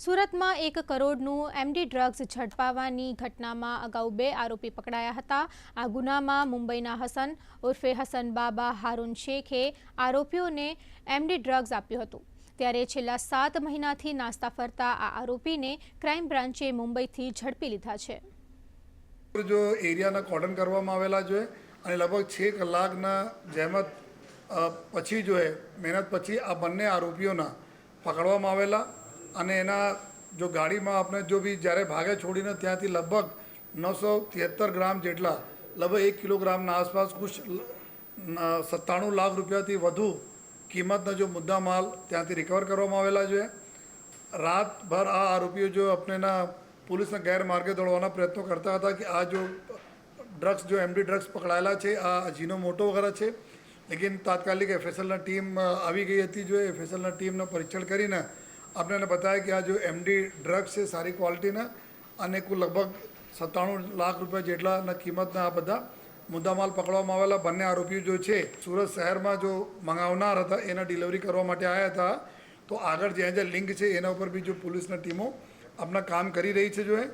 સુરતમાં એક કરોડનું એમડી ડ્રગ્સ ઝડપાવાની ઘટનામાં અગાઉ બે આરોપી પકડાયા હતા. આ ગુનામાં મુંબઈના હસન ઉર્ફે હસન બાબા હારૂન શેખે આરોપીઓને એમડી ડ્રગ્સ આપ્યું હતું. ત્યારે છેલ્લા સાત મહિનાથી નાસ્તા ફરતા આ આરોપીને ક્રાઇમ બ્રાન્ચે મુંબઈથી ઝડપી લીધા છે. જો એરિયાના કોર્ડન કરવામાં આવેલા જોઈએ અને લગભગ છ કલાકના જહેમત અ, પછી જો મહેનત પછી આ બંને આરોપીઓના પકડવામાં આવેલા. અને એના જો ગાડીમાં આપણે જો બી જ્યારે ભાગે છોડીને ત્યાંથી લગભગ નવસો ત્રેહત્તર ગ્રામ જેટલા, લગભગ એક કિલોગ્રામના આસપાસ કુછ સત્તાણું લાખ રૂપિયાથી વધુ કિંમતનો જો મુદ્દા માલ ત્યાંથી રિકવર કરવામાં આવેલા છે. રાતભર આ આરોપીઓ જો આપણેના પોલીસના ગેરમાર્ગે દોડવાના પ્રયત્નો કરતા હતા કે આ જો ડ્રગ્સ જો એમડી ડ્રગ્સ પકડાયેલા છે, આ જીનો મોટો વગેરે છે. લેકિન તાત્કાલિક એફએસએલના ટીમ આવી ગઈ હતી જો એફએસએલના ટીમનો પરીક્ષણ કરીને આપણને બતાવ્યા કે આ જો એમડી ડ્રગ્સ છે સારી ક્વોલિટીના અને કુલ લગભગ સત્તાણું લાખ રૂપિયા જેટલાના કિંમતના આ બધા મુદ્દામાલ પકડવામાં આવેલા. બંને આરોપીઓ જો છે, સુરત શહેરમાં જો મંગાવનાર હતા, એના ડિલિવરી કરવા માટે આવ્યા હતા. તો આગળ જ્યાં જ્યાં લિંક છે, એના ઉપર બી જો પોલીસના ટીમો આપણા કામ કરી રહી છે જો એ.